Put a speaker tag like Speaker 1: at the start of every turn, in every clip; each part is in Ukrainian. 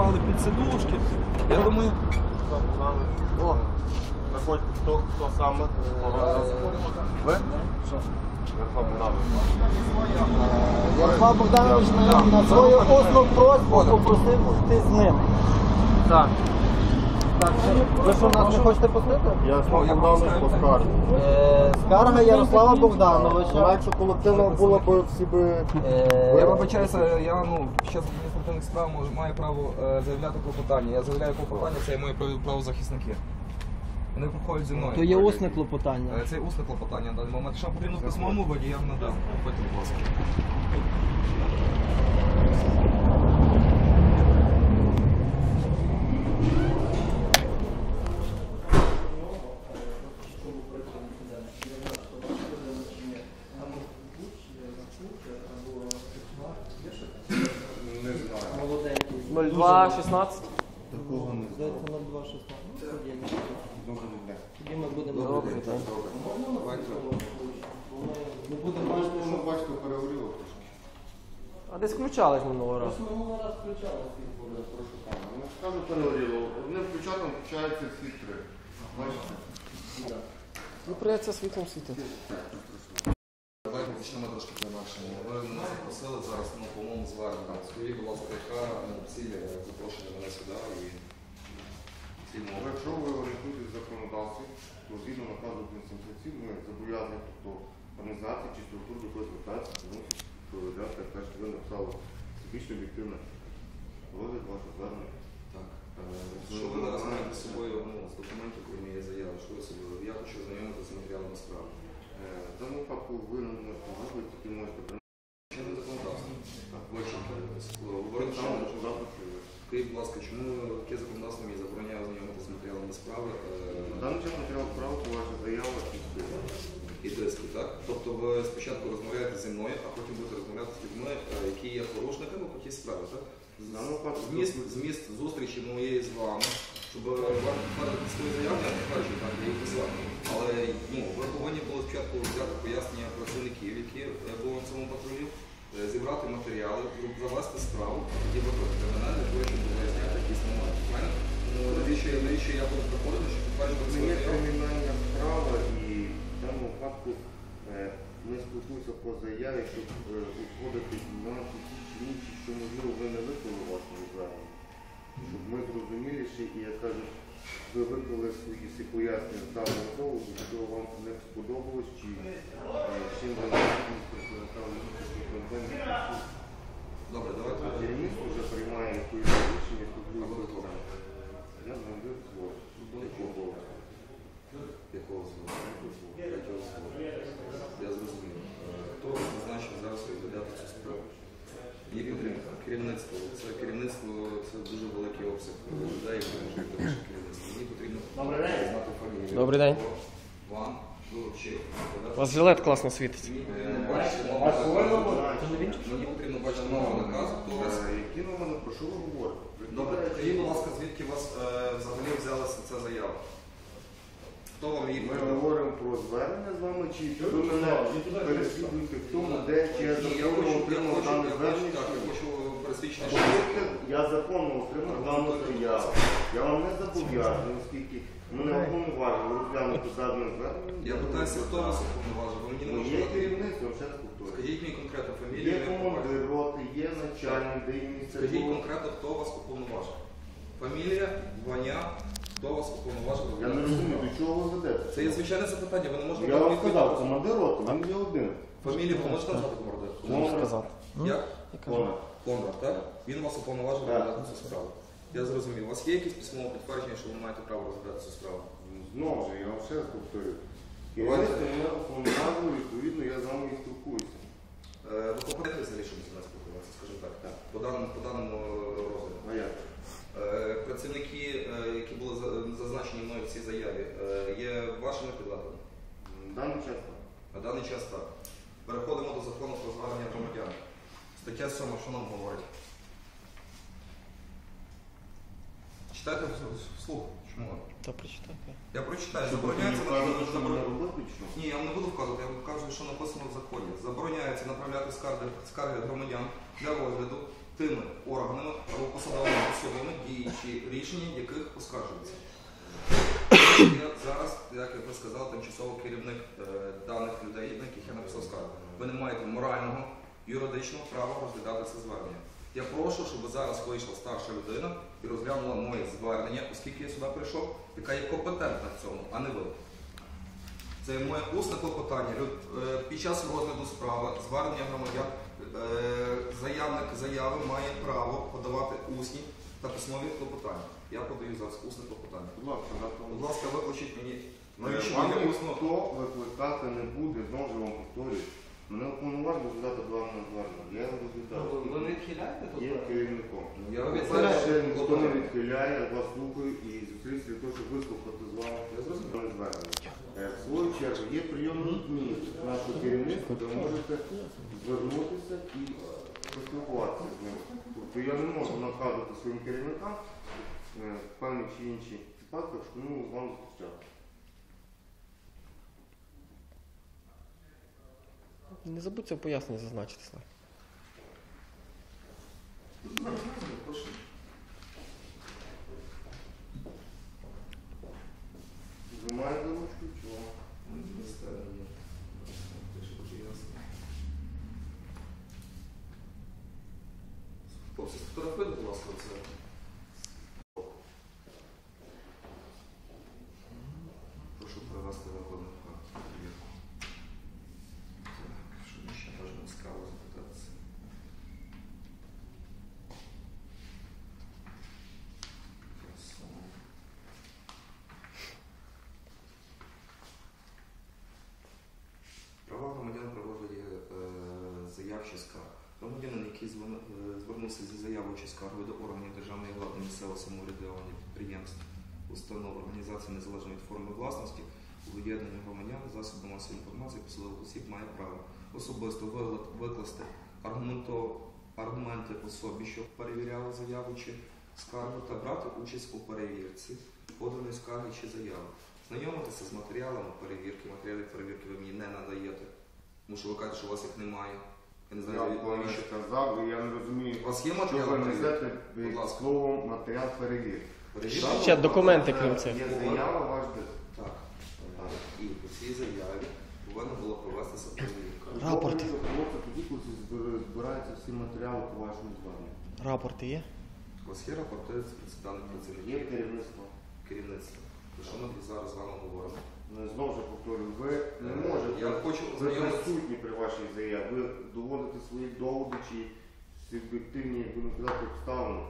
Speaker 1: клали під сидушки. Я думаю,
Speaker 2: О, Заходь, хто, хто саме? Ви?
Speaker 3: Ярослав Богданович на, на свою основну просьбу попросив йти з ним.
Speaker 1: так.
Speaker 3: Так, ви що нас не хочете пустити?
Speaker 2: Ярослав Богданович по скарбі.
Speaker 3: Е, скарга Ярослава Богдановича.
Speaker 2: Якщо колективно було б всі би...
Speaker 1: Я
Speaker 3: Е,
Speaker 1: вибачаюся, я ну під адміністративних справ маю право е, заявляти клопотання. Я заявляю клопотання, це є моє право- правозахисники. Вони проходять зі мною.
Speaker 3: то є усне клопотання.
Speaker 1: Е, Це є усне клопотання на даний момент. Якщо потрібно в письмовому воді, я вам надам. Потім, будь ласка.
Speaker 4: 2.16.
Speaker 2: Такого не знаю.
Speaker 3: на 2.16.
Speaker 2: Добре, не
Speaker 3: Тоді ми будемо
Speaker 1: Добре, так. Ну, давайте.
Speaker 3: Будемо бачити, що
Speaker 2: бачите, перегоріло трошки.
Speaker 4: А десь включались минулого разу.
Speaker 3: Минулого разу включали всі були прошу пана.
Speaker 2: Ну, Скажу перегоріло. Одним включатом включаються всі три. Бачите?
Speaker 4: Ну, прийдеться світлом світити.
Speaker 1: Мене зараз ну, по моєму зверненню. Скажіть, будь ласка, яка е, ціль е, запрошення мене сюди і ціль
Speaker 2: Але
Speaker 1: мови?
Speaker 2: Якщо ви орієнтуєтесь в законодавстві, то згідно наказу Конституції, ми зобов'язані, тобто організації чи структури, до якої звертається, мусить проведати, як кажуть, ви написали більш об'єктивне розгляд вашого звернення.
Speaker 1: Так. Е, Що ви зараз маєте з собою ну, з документів, крім є заяви? Що ви собі? Я хочу знайомитися з матеріалами справи.
Speaker 2: Е, В даному випадку ви не можете зробити, тільки можете прийняти.
Speaker 1: Чинне законодавство. Так, ви чим керуєтеся? Говорите, що
Speaker 2: Там
Speaker 1: можете
Speaker 2: завтра чи ви.
Speaker 1: Скажіть, будь ласка, чому яке законодавство мені забороняє ознайомитися з матеріалами справи е,
Speaker 2: даний час матеріал справи ваша заява і список.
Speaker 1: і диски, так? Тобто ви спочатку розмовляєте зі мною, а потім будете розмовляти з людьми, е, які є порушниками по тій справі, так?
Speaker 2: В даному випадку
Speaker 1: Зміст, зміст зустрічі моєї з вами, щоб вам подати свої заяви, я не кажу, так, я їх писав. Але ну, ви повинні були спочатку взяти пояснення працівників, які е, були на цьому патрулі, е, зібрати матеріали, завести справу, мене для того, щоб виясняти якісь моменти. Ну, навіщо, я- навіщо я буду приходити, щоб підтверджувати
Speaker 2: Це є кримінальна справа і в даному випадку е, ми спілкуємося по заяві, щоб е, узгодити нюанси ті чи інші, що можливо ви не виконали вашому зверненні. Щоб ми зрозуміліші і, як кажуть, ви виклали свої всі пояснення з даного поводу, що вам не сподобалось, чи е, чим ви представляли
Speaker 1: Добре, давайте.
Speaker 2: Керівництво вже приймає якісь рішення,
Speaker 1: А ви хто?
Speaker 2: Я завжди свого. Якого?
Speaker 1: Якого зводу. Я зрозумів. Е, Хто назначив зараз розглядати цю справу? Є підтримка. Керівництво. Це керівництво це дуже великий обсяг людей, які можуть бути ваше керівництво. Мені потрібно знати фамілію.
Speaker 4: Добрий день.
Speaker 1: Вам доручив.
Speaker 4: У вас жилет класно світить.
Speaker 1: Мені потрібно бачити новий наказ.
Speaker 2: Які номери, про що ви говорите?
Speaker 1: Добре, скажіть, будь ласка, звідки у вас взагалі взялася ця заява? Хто вам її
Speaker 2: Ми говоримо про звернення з вами, чи ви мене переслідуєте в тому, де чи я законно отримав дане
Speaker 1: я хочу,
Speaker 2: звернення? Чи
Speaker 1: я
Speaker 2: законно отримав дану заяву. Я вам не зобов'язаний, оскільки мене уповноважили розглянути дане звернення.
Speaker 1: я питаюся, хто вас уповноважив, ви мені не
Speaker 2: Ну,
Speaker 1: можете
Speaker 2: Є керівництво, ще повторюю.
Speaker 1: Скажіть мені конкретно
Speaker 2: Є
Speaker 1: фамілію. ім'я, по
Speaker 2: командир роти, є начальник, де є місце.
Speaker 1: Скажіть
Speaker 2: було.
Speaker 1: конкретно, хто вас уповноважив. Фамілія, звання, хто вас уповноважив.
Speaker 2: Я не розумію, до чого ви ведете.
Speaker 1: Це є звичайне запитання, ви не можете
Speaker 2: Я вам
Speaker 1: відповідь.
Speaker 2: сказав, командир роти, він є один.
Speaker 1: Фамілію ви можете назвати командир?
Speaker 2: Можу
Speaker 4: сказати.
Speaker 1: Як?
Speaker 2: Конрад.
Speaker 1: Конрад, так? Він вас уповноважив
Speaker 2: Так.
Speaker 1: розглядати цю справу. Я зрозумів. У вас є якісь письмове підтвердження, що ви маєте право розглядати цю справу?
Speaker 2: Знову ж, я вам ще раз повторюю. Керівництво мене уповноважило, відповідно, я з вами і спілкуюся.
Speaker 1: Е, Ви компетентні взагалі, щоб зі мною спілкуватися, скажімо так,
Speaker 2: Так.
Speaker 1: по даному, по даному е, розгляду.
Speaker 2: А як?
Speaker 1: Е, Працівники, е, які були за- зазначені мною в цій заяві, е, є вашими підлеглими?
Speaker 2: В даний час так.
Speaker 1: На даний час так. Переходимо до закону про звернення громадян. Стаття 7, що нам говорить? Читайте вс- вслух. Чому?
Speaker 4: Та прочитайте.
Speaker 1: Я прочитаю.
Speaker 2: Ви мені
Speaker 1: Забороняється
Speaker 2: що чи що?
Speaker 1: Ні, я вам не буду вказувати, я вам вказую, що написано в законі. Забороняється направляти скарги, скарги громадян для розгляду тими органами або посадовими особами чи рішення, яких оскаржується. Я зараз, як я вже сказав, тимчасово керівник е, даних людей, на яких я написав скаргу. Ви не маєте морального, юридичного права розглядати це звернення. Я прошу, щоб зараз вийшла старша людина і розглянула моє звернення, оскільки я сюди прийшов, яка є компетентна в цьому, а не ви. Це моє усне клопотання. Е, Під час розгляду справи звернення громадян е, заявник заяви має право подавати усні та письмові клопотання. Я подаю зараз усне клопотання.
Speaker 2: Будь ласка.
Speaker 1: Будь ласка, викличіть мені.
Speaker 2: Вам ніхто викликати не буде, знову ж вам повторюю. Мене уповноважено розглядати два на звернення. Я його розглядав.
Speaker 3: Ви не відхиляєте тут?
Speaker 2: Є керівником.
Speaker 1: Я
Speaker 2: По-перше, ніхто не відхиляє, я вас слухаю і зустрівся для того, щоб вислухати з вами звернення. Е, В свою чергу є прийомні дні нашого керівництва, де ви можете звернутися і поспілкуватися з ним. Тобто я не можу наказувати своїм керівникам е, в певні чи інші випадках, що ну, з вами зустрічати.
Speaker 4: Не забудь це в поясненні зазначити. Слав.
Speaker 1: Прошу.
Speaker 2: Ви маєте ручку чи вам?
Speaker 1: Не стане. Те, що дуже ясно. Хлопці, сфотографуйте, будь ласка, це. Прошу привести викладних фактів. перевірку. Так, що мені ще можна цікаво запитатися? Красиво. Права громадян при розгляді е, заяв чи скарг. Громадянин, звон- е, звернувся зі заявою чи скаргою до органів державної влади, місцевого самоврядування, підприємств, установ, організацій незалежної від форми власності, у від'єднання громадян, засоби масової інформації, посадових осіб має право особисто викласти аргументи особі, що перевіряла заяву чи скаргу, та брати участь у перевірці поданої скарги чи заяви. Знайомитися з матеріалами перевірки. Матеріали перевірки ви мені не надаєте. Тому що ви кажете, що у вас їх немає. Я не
Speaker 2: Я
Speaker 1: знаю,
Speaker 2: вам
Speaker 1: навіщо.
Speaker 2: сказав, і я не розумію,
Speaker 1: У вас є
Speaker 2: що
Speaker 1: матеріали
Speaker 2: ви
Speaker 1: перевірки?
Speaker 2: несете
Speaker 1: Будь
Speaker 2: під
Speaker 1: ласка.
Speaker 2: словом матеріал перевірки.
Speaker 1: Перевірка?
Speaker 4: Ще документи, крім
Speaker 2: Це
Speaker 4: цих.
Speaker 2: Є заява ваш де.
Speaker 1: Так. Так. І по цій заяві повинна була провестися перевірка.
Speaker 4: Рапорти.
Speaker 2: Хлопці, тоді, коли збир- збираються всі матеріали по вашому зверненню.
Speaker 4: Рапорти є?
Speaker 1: У вас є рапорти з даних
Speaker 2: Є
Speaker 1: працівників
Speaker 2: керівництво.
Speaker 1: керівництва. Про що ми зараз з вами говоримо?
Speaker 2: Знову ж повторюю, ви не
Speaker 1: Е,
Speaker 2: можете.
Speaker 1: Я хочу
Speaker 2: Ви присутні при вашій заяві. Ви доводите свої доводи чи суб'єктивні, будемо казати, обставини.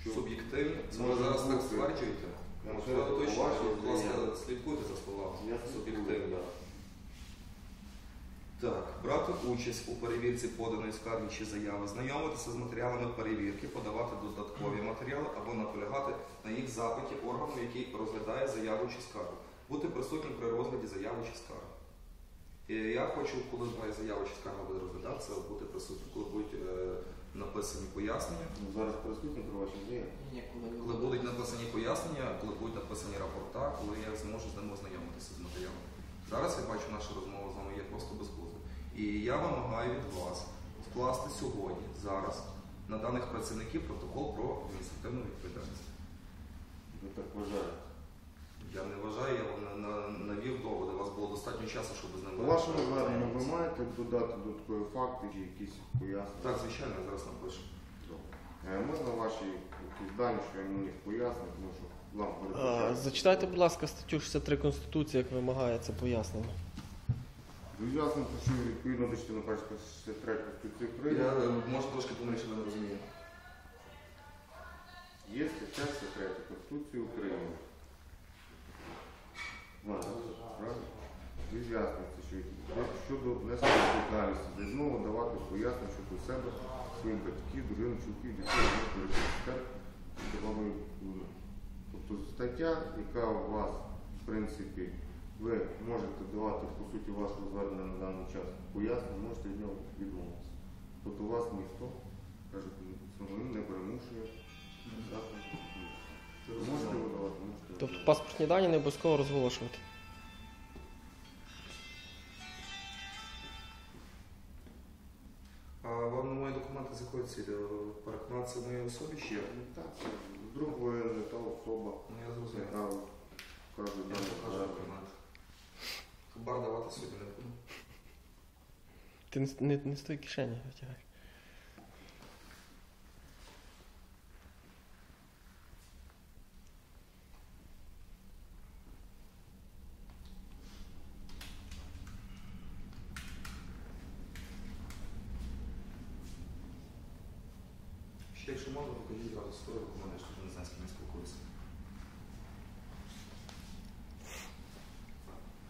Speaker 2: Що
Speaker 1: Суб'єктивні, це ви
Speaker 2: Може
Speaker 1: зараз так
Speaker 2: бути.
Speaker 1: стверджуєте.
Speaker 2: Я
Speaker 1: точно,
Speaker 2: вашій
Speaker 1: будь ласка,
Speaker 2: заяві.
Speaker 1: слідкуйте за словами.
Speaker 2: Я
Speaker 1: Суб'єктивні.
Speaker 2: да.
Speaker 1: Так, брати участь у перевірці поданої скарги чи заяви, знайомитися з матеріалами перевірки, подавати додаткові матеріали або наполягати на їх запиті органу, який розглядає заяву чи скаргу, бути присутнім при розгляді заяви чи скарги. І я хочу, коли моя заява чи скарга буде розглядатися, бути присутнім, коли будуть е, написані пояснення,
Speaker 2: Ну, Зараз присутні при вашій заяві.
Speaker 1: коли будуть написані пояснення, коли будуть написані рапорта, коли я зможу з ними ознайомитися з матеріалом. Зараз я бачу, наша розмова з вами є просто безглузда. І я вимагаю від вас вкласти сьогодні, зараз, на даних працівників протокол про адміністративну відповідальність.
Speaker 2: Ви так вважаєте.
Speaker 1: Я не вважаю, я вам на- на- навів доводи. У вас було достатньо часу, щоб з ними.
Speaker 2: У вашому зверненні ви маєте додати додаткові факти чи якісь пояснення?
Speaker 1: Так, звичайно, я зараз напишу.
Speaker 2: Е, Можна ваші якісь дані, що я мені пояснити, тому що вам
Speaker 4: А, зачитайте, будь ласка, статтю 63 Конституції, як вимагає це пояснення.
Speaker 2: Зв'язано, що відповідно до частини першої 63 Конституції
Speaker 1: Я
Speaker 2: України
Speaker 1: е, може трошки помиліше, ви не розумієте.
Speaker 2: є стаття 63 Конституції України. Ладно, правильно? Що щодо внесення відповідальності за знову давати пояснення щодо себе, своїх батьків, дружини, чоловіків, дітей, культури. Тобто стаття, яка у вас, в принципі, ви можете давати по суті вашого звернення на даний час пояснення, можете від нього відмовитися. Тобто у вас ніхто, каже, самим не перемушує.
Speaker 4: Тобто паспортні дані не обов'язково розголошувати.
Speaker 1: А вам мої документи з якої цілі? Переконатися в моїй особі чи як?
Speaker 2: Так, вдруг ви не особа
Speaker 1: Ну я зрозумів. Я покажу документ. Хабар давати сьогодні не буду.
Speaker 4: Ти не, не, не з тої кишені витягаєш.
Speaker 1: Ще якщо можна, покажіть зразу свою документи, що вже не знаю, з ким я спілкуюся.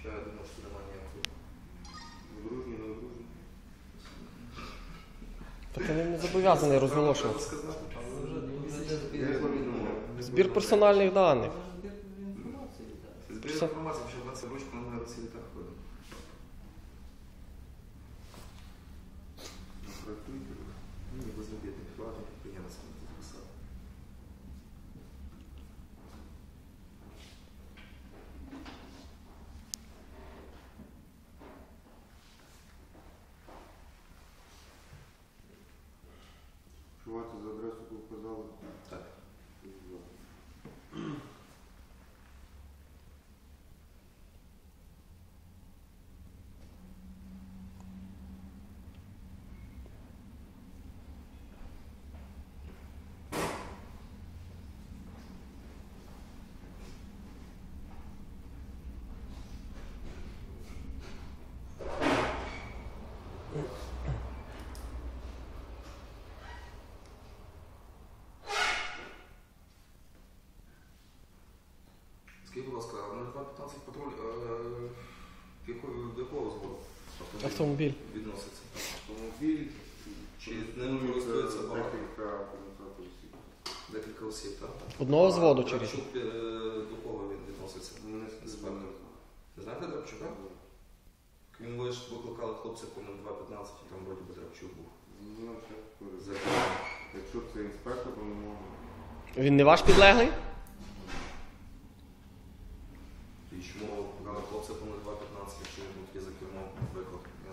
Speaker 1: Що я думаю, що немає ніякої.
Speaker 2: Одружні, не одружні?
Speaker 4: Та ти не, зобов'язаний розголошувати. Збір персональних даних.
Speaker 1: Збір інформації, що в нас ручку на Росії так ходить. 15 патруль, е, до якого згоду тобто
Speaker 4: автомобіль
Speaker 1: відноситься?
Speaker 2: Автомобіль
Speaker 1: чи ним користується ну, багато?
Speaker 2: Декілька осіб,
Speaker 1: так?
Speaker 4: Одного зводу чи
Speaker 1: Драбчук, е, до кого він відноситься? З певним. Знаєте Драбчука? Він ви ж викликали хлопця по 0215, і там вроді би драпчук був.
Speaker 2: Ну, якщо це інспектор, то не можна.
Speaker 4: Він не ваш підлеглий?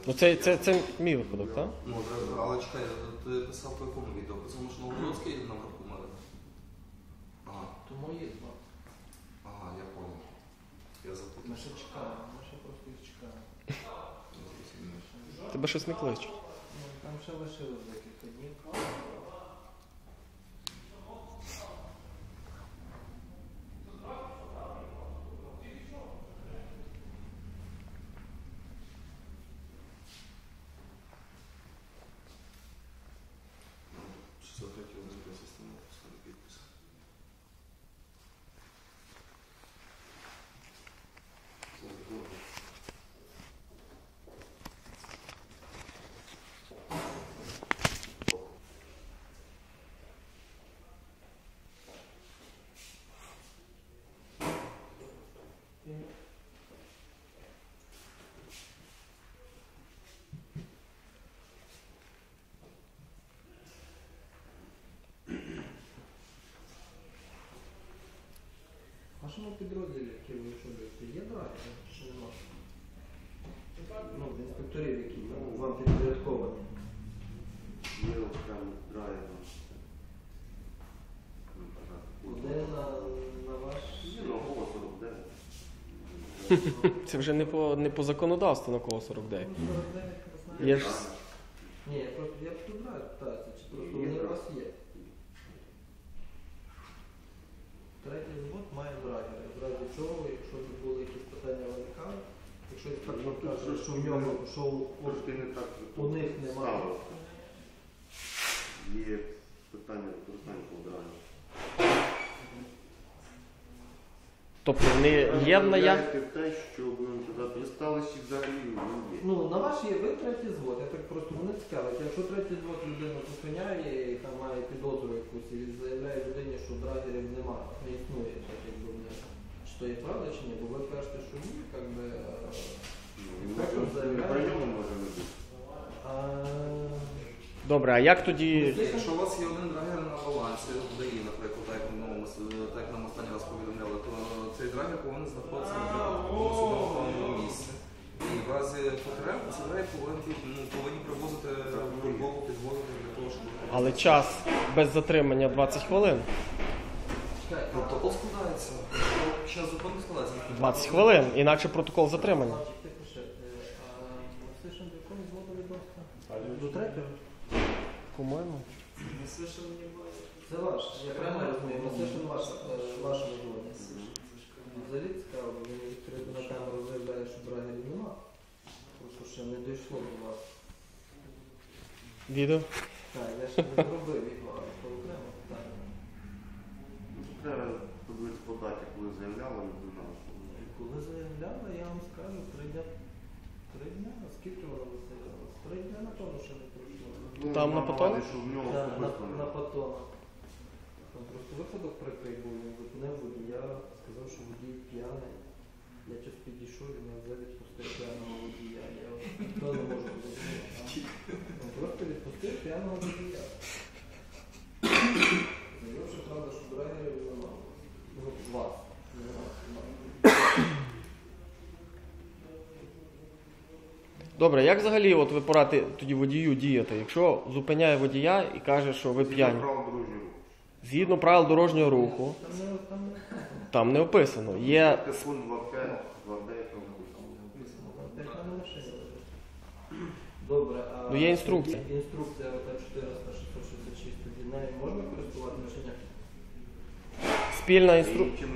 Speaker 4: Ну це, це, це мій випадок, так?
Speaker 1: Ну, треба- але чекай, ти писав по якому відео? Писав, що Новгородський на верху мене? Ага,
Speaker 3: Тому є два.
Speaker 1: ага, я понял. Я запутав.
Speaker 3: Ми ще чекаємо, ми ще просто їх чекаємо.
Speaker 4: Тебе щось не кличуть.
Speaker 3: Ну, Там ще лишилось декілька днів.
Speaker 1: систему
Speaker 3: Вашому підрозділі, який ви очолюєте, є нема? Ну, інспекторів, які там вам підпорядковані.
Speaker 2: Є окремий драйвер.
Speaker 3: Один на, на ваш.
Speaker 2: Є на голос 49.
Speaker 4: Це вже не по, не по законодавству на кого 49.
Speaker 3: Ну, 49, ви.
Speaker 4: Є ж
Speaker 3: Ні, я просто я питаюся, чи просто вони у вас є. Третій звод має драгер. В разі чого, якщо тут були якісь питання виникали, Якщо інспектор
Speaker 2: Ну, тут
Speaker 3: каже, що в нього, що у-
Speaker 2: Трошки не так
Speaker 3: у них немає.
Speaker 2: Є питання використання квадратів.
Speaker 4: Тобто вони є в наяв...
Speaker 2: те, що будемо казати, є взагалі ну, є.
Speaker 3: Ну, на ваш є ви третій звод, я так просто мене цікавить. Якщо третій звод людина зупиняє і там має підозру якусь і заявляє людині, що драгерів немає, не існує, так якби в них. Чи то є правда чи ні? Бо ви кажете, що ні, як би. е,
Speaker 2: Ну, і може, не при ньому може не бути.
Speaker 3: А...
Speaker 4: Добре, а як тоді.
Speaker 1: Якщо у вас є один драгер на балансі, ДАІ, наприклад, так, як, ну, ми так як нам останній раз повідомляли, то цей драгер повинен знаходитися на особливому місці. І в разі потреб ці драгер повинні, ну, повинні привозити в Львову, підвозити для того, щоб...
Speaker 4: Але час без затримання 20 хвилин.
Speaker 1: Протокол складається. Час зупинки складається.
Speaker 4: 20 хвилин, інакше протокол затримання.
Speaker 3: Мальчик, ти пиши, е, а Мосишин до якого зводу відносно? До третього?
Speaker 4: По-моєму.
Speaker 3: Це ваш, я правильно розумію, Мосишин ваш, е, вашого зводу. Взагалі цікаво, бо він відкрито на камеру заявляє, що драгерів нема. Просто ще не дійшло до вас.
Speaker 4: Відео.
Speaker 3: Так, я ще не зробив його, але це окремо питання.
Speaker 2: Ну, Треба подивитися по даті, коли заявляла людина.
Speaker 3: Коли заявляла, я вам скажу, три дня. Три дня? Скільки вона виставляла? Ще не пройшло.
Speaker 2: Ну,
Speaker 4: Там на
Speaker 2: мав
Speaker 4: Патон?
Speaker 2: увазі, що в нього
Speaker 3: Так, на,
Speaker 2: особисто
Speaker 3: на патона. Там просто випадок прикрий був, він зупинив водія, сказав, що водій п'яний. Я щось підійшов, він мене взяв відпустив п'яного водія. Я ніхто не можу зрозуміти. Він просто відпустив п'яного водія. Заявивши, правда, що драгерів нема. Ну, вас. Не вас, вас.
Speaker 4: Добре, як взагалі от ви поради тоді водію діяти? Якщо зупиняє водія і каже, що ви п'яні. Згідно правил дорожнього руху,
Speaker 3: Там не, там
Speaker 4: там не описано. Є
Speaker 2: Телефон 25, 29, там написано.
Speaker 3: Яка на машині? Добре, а
Speaker 4: Ну, є інструкція.
Speaker 3: Інструкція ота 400 666 тоді нею можна користуватися чи ні?
Speaker 4: спільна інструкція.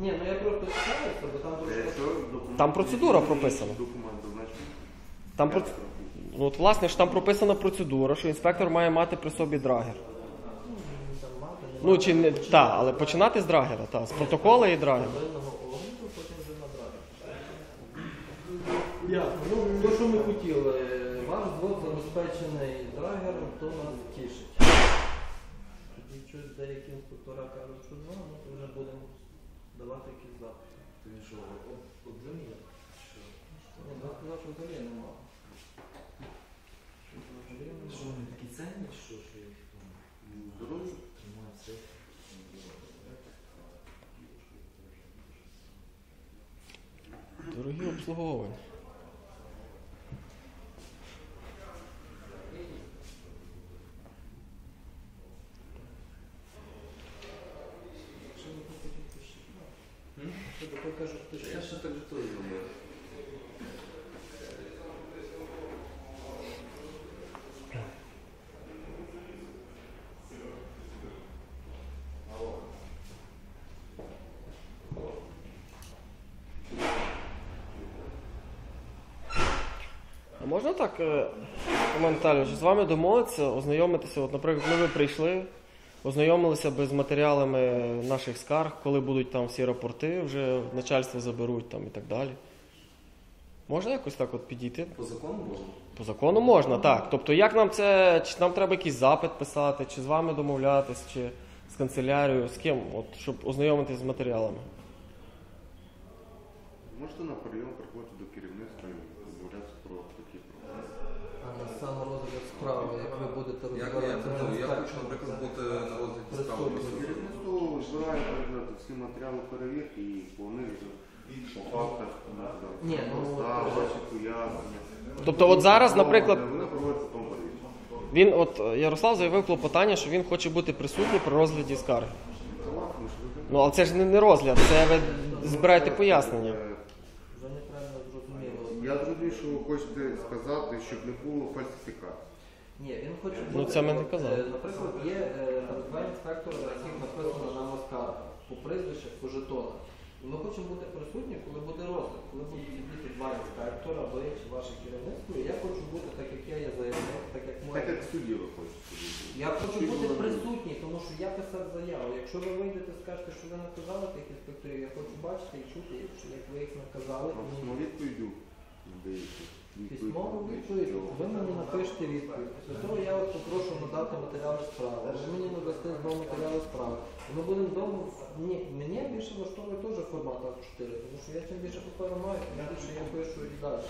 Speaker 3: Ні, ну я просто цікавився, бо там
Speaker 2: Е,
Speaker 4: Там процедура прописана.
Speaker 2: Документ.
Speaker 4: Там про... ну, от, власне ж там прописана процедура, що інспектор має мати при собі драгер.
Speaker 3: Ну,
Speaker 4: Ну чи не та, але починати з драгера, та, з протокола і драгера.
Speaker 3: Ясно. Ну, то, що ми хотіли, ваш звод забезпечений драгером, то нас тішить. Тоді щось деякі інспектора кажуть, що два, ну то вже будемо давати якісь запити.
Speaker 5: Він що, один є? Що?
Speaker 3: Ні, я сказав, що взагалі нема. Що
Speaker 5: вони такі ценні, що, що їх там
Speaker 2: Здоров'я.
Speaker 5: тримають все?
Speaker 4: Дорогі обслуговування.
Speaker 3: Що ви хочете пишіть? Що таке кажуть, що
Speaker 1: Я ще так то думаю.
Speaker 4: А можна так, е, Роман Віталійович, з вами домовитися, ознайомитися? От, наприклад, ми ви прийшли, ознайомилися би з матеріалами наших скарг, коли будуть там всі рапорти, вже начальство заберуть там і так далі. Можна якось так от підійти?
Speaker 1: По закону можна?
Speaker 4: По закону можна, так. Тобто, як нам це, чи нам треба якийсь запит писати, чи з вами домовлятись, чи з канцелярією, з ким, от, щоб ознайомитися з матеріалами.
Speaker 2: Можете на прийом приходити до керівництва і розмовлятися про такі проблеми.
Speaker 3: А на сам розгляд справи, як ви будете
Speaker 1: Як я,
Speaker 3: розбиратися
Speaker 1: ну, я хочу, наприклад, бути на розгляді справи.
Speaker 2: Керівництво збирає переглядати всі матеріали перевірки і по них вже по фактах надати
Speaker 3: Ні, ну,
Speaker 2: поста, ваші пояснення.
Speaker 4: Тобто, от зараз, наприклад, він, от е, Ярослав заявив клопотання, що він хоче бути присутній при розгляді скарги. Ну, але це ж не, не розгляд, це ви збираєте пояснення.
Speaker 2: Е. Я зрозумів, що ви хочете сказати, щоб не було фальсифікації.
Speaker 3: Ні, він хоче
Speaker 4: Ну,
Speaker 3: бути-
Speaker 4: це ми не казали.
Speaker 3: е, Наприклад, є е, два інспектори, на яких написано нам скарга по прізвищах, по жетонах. І Ми хочемо бути присутні, коли буде розгляд, коли будуть сидіти два інспектора, ви чи ваше керівництво. І я хочу бути так, як я є заявник, так як моя.
Speaker 2: Так як судді ви хочете. щоб було.
Speaker 3: Я хочу бути присутній, тому що я писав заяву. Якщо ви вийдете скажете, що ви наказали тих інспекторів, я хочу бачити і чути, що як ви їх наказали. І
Speaker 2: надаєте.
Speaker 3: Письмову відповідь, ви мені напишете відповідь. Після того я вас попрошу надати матеріали справи. Ви мені надасте знову матеріали справи. І Ми будемо вдома. Ні, мені більше влаштовує теж формат А4, тому що я чим більше паперу маю, тим більше я пишу і далі.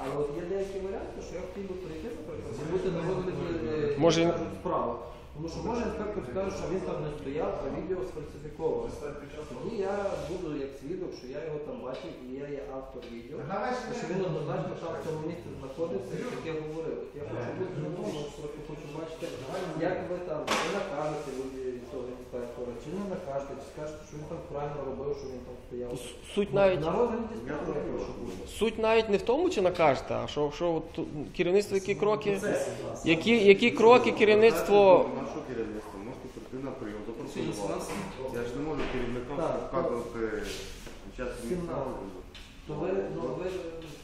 Speaker 3: Але от є деякі варіанти, що я хотів би прийти, наприклад, і бути на вигляді е,
Speaker 4: Може,
Speaker 3: справа. Тому що може інспектор скаже, що він там не стояв, а відео сфальсифіковано. Тоді я буду як свідок, що я його там бачив і я є автор відео. а що він однозначно там в цьому місці знаходився, як я говорив. От Я хочу бути на тому, що хочу бачити, як ви там ви накажете люди цього інспектора, чи не накажете, чи скажете, що він там правильно робив, що він там стояв.
Speaker 4: Суть навіть
Speaker 3: На розгляді
Speaker 2: Я
Speaker 3: бути.
Speaker 4: суть навіть не в тому, чи накажете, а що, що от тут керівництво які кроки. Які, які кроки керівництво.
Speaker 2: Наше керівництво можете прийти на прийом, запропонувати. Я ж не можу керівникам
Speaker 3: Так,
Speaker 2: вказувати час місця.
Speaker 3: То ви, ну ви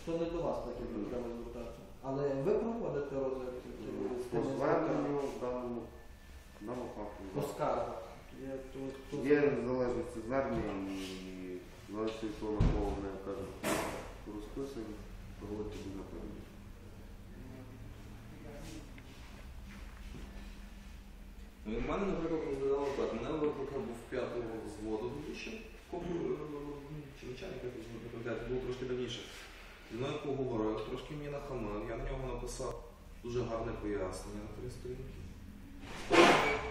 Speaker 3: то не до вас так як треба звертатися. Але ви проводите розгляд е, з
Speaker 2: По
Speaker 3: тими
Speaker 2: зверненню даному даному факту.
Speaker 3: по скаргах. Я тут- тут-
Speaker 2: Є в залежності звернення і того, на кого вони кажуть, розписані, проводити буде наперед.
Speaker 1: Ну, і в мене, наприклад, розглядало так. Мене викликав був п'ятого взводу більше, чи начальника не було трошки давніше. Зі мною поговорив, трошки мені нахамив, я на нього написав дуже гарне пояснення на три сторінки.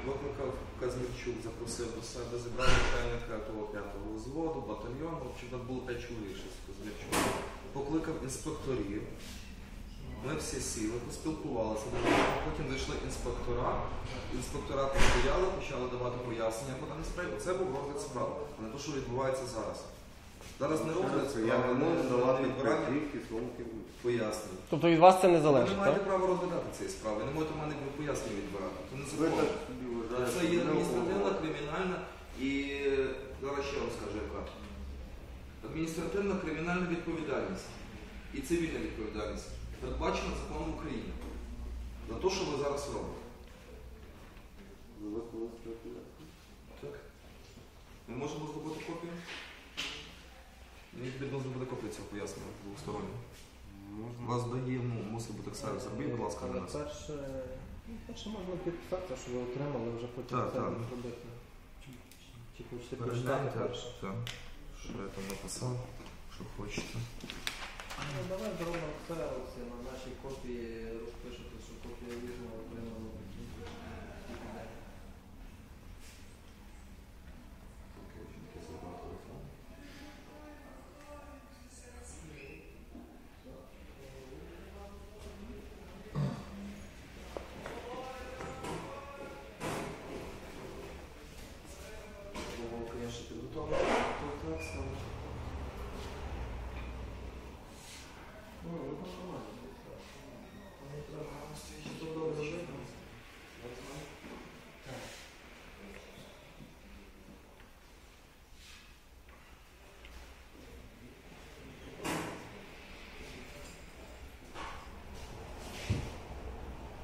Speaker 1: Викликав Казмірчук, запросив до себе, зібрав начальника того п'ятого взводу, батальйону, там було п'ять чоловік з Казмірчуком. Покликав інспекторів. Ми всі сіли, поспілкувалися, потім зайшли інспектора. Інспектора постояли, почали давати пояснення по даній справі. Це був розгляд справи, а не те, що відбувається зараз. Зараз не
Speaker 2: не
Speaker 1: справи,
Speaker 2: можу
Speaker 1: не
Speaker 2: давати
Speaker 1: відбирання пояснень.
Speaker 4: Тобто від вас це не залежить?
Speaker 1: Ви не маєте
Speaker 4: так?
Speaker 1: права розглядати цієї справи, ви не можете в мене пояснення відбирати. Це не закон. Це є адміністративна, кримінальна і зараз ще вам скажу яка. Адміністративна кримінальна відповідальність і цивільна відповідальність передбачена законом України за те, що ви зараз робите. Так. Ми можемо зробити копію? Мені потрібно зробити цього пояснення двостороннього.
Speaker 2: Можна.
Speaker 1: У вас дає, ну, мусить бути ксерокс. Зробіть, будь ласка,
Speaker 3: Але
Speaker 1: нас.
Speaker 3: перше, ну, перше можна підписатися, що ви отримали, вже потім
Speaker 1: Так,
Speaker 3: це
Speaker 1: так.
Speaker 3: зробити. Чи, хочете прочитати
Speaker 1: Перегляньте.
Speaker 3: перше?
Speaker 1: Так. Що я там написав, що хочете.
Speaker 3: Ну, давай зробимо це ось на нашій копії розпишете, що копія вірно отримала.
Speaker 1: Було, звісно, підготовлено до тексту.
Speaker 3: Ну, ну, нормально. Мені треба, щоб добре видно. Так.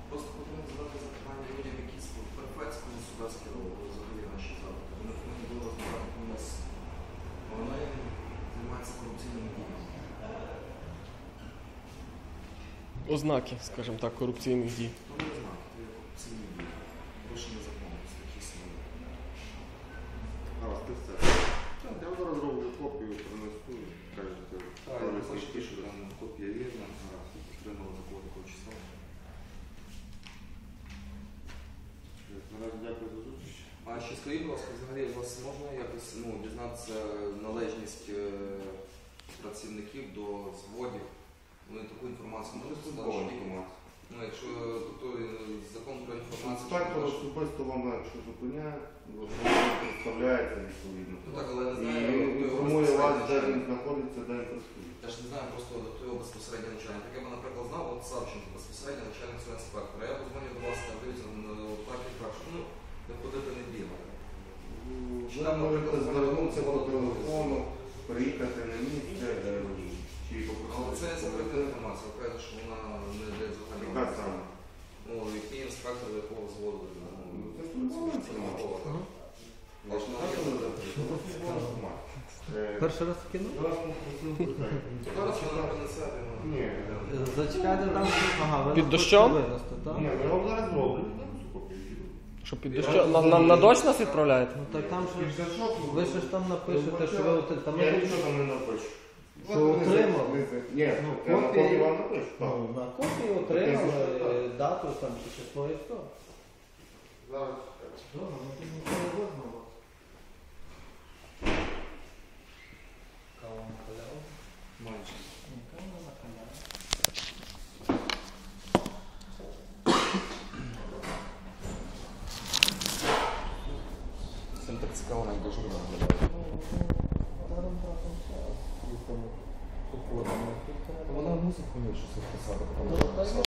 Speaker 1: Просто потрібно задати запитання людям, які перфекційно сюди скеровували взагалі наші запити. Вони повинні були розглядати комусь. Вони займаються корупційними діями.
Speaker 4: Ознаки, скажімо так, корупційних дій.
Speaker 1: Хто не хто є корупційні дії. Порушення закону, це.
Speaker 2: А, все. Так, Я зараз роблю копію, принесу
Speaker 1: копія вірна, такого такого числа.
Speaker 2: Наразі дякую за зустріч.
Speaker 1: А ще скажіть, будь ласка, взагалі у вас можна якось ну, дізнатися належність е, працівників до зводів? Вони таку інформацію можуть сказати? Ну, якщо тобто, е, закон про інформацію.
Speaker 2: Інспектор особисто вам, якщо зупиняє, ви представляєте відповідно.
Speaker 1: Ну так, але я не знаю,
Speaker 2: інформує вас, де він знаходиться, де він працює.
Speaker 1: Я ж не знаю просто хто його безпосередньо начальник. Так я б, наприклад, знав, от Савченко безпосередньо начальник цього інспектора. Я позвонив до вас там дивіться на партії так, що ну, не ходити не бігати.
Speaker 2: Ви можете звернутися по телефону, приїхати на місце чи
Speaker 1: Але це закрита інформація, ви кажете, що вона не для загального.
Speaker 2: Яка саме?
Speaker 1: Ну, який інспектор якого взводу?
Speaker 2: Ну,
Speaker 1: Ну,
Speaker 2: Це службова інформація. ж що це службова інформація. Е,
Speaker 3: Перший раз в кіно?
Speaker 2: Зараз
Speaker 1: вона принесе.
Speaker 2: Ні,
Speaker 3: Зачекайте там, ага, ви
Speaker 4: Під дощом?
Speaker 3: хочете так?
Speaker 2: ні, я вам зараз зроблю.
Speaker 4: Що під дощом? На, на, на дощ нас відправляєте?
Speaker 3: Ну так там
Speaker 2: І
Speaker 3: же,
Speaker 2: що
Speaker 3: ви ще ж там напишете, що ви от-
Speaker 2: Я нічого там не напишу.
Speaker 3: Що
Speaker 2: От
Speaker 3: отримав?
Speaker 2: за- за- Ні,
Speaker 3: Ну,
Speaker 2: на
Speaker 3: копії-
Speaker 2: копію вам напишу.
Speaker 3: ну, на копії отримали е, дату там чи число і все.
Speaker 2: Зараз.
Speaker 3: Добре, ну то нічого не вас.
Speaker 5: Кава на халяву.
Speaker 1: Менше.
Speaker 3: Нікого не нахаляє.
Speaker 1: Всім так цікаво, навіть дуже виглядає.
Speaker 3: Даром братом тому.
Speaker 1: Вона мусить щось писати,
Speaker 3: Ну, так,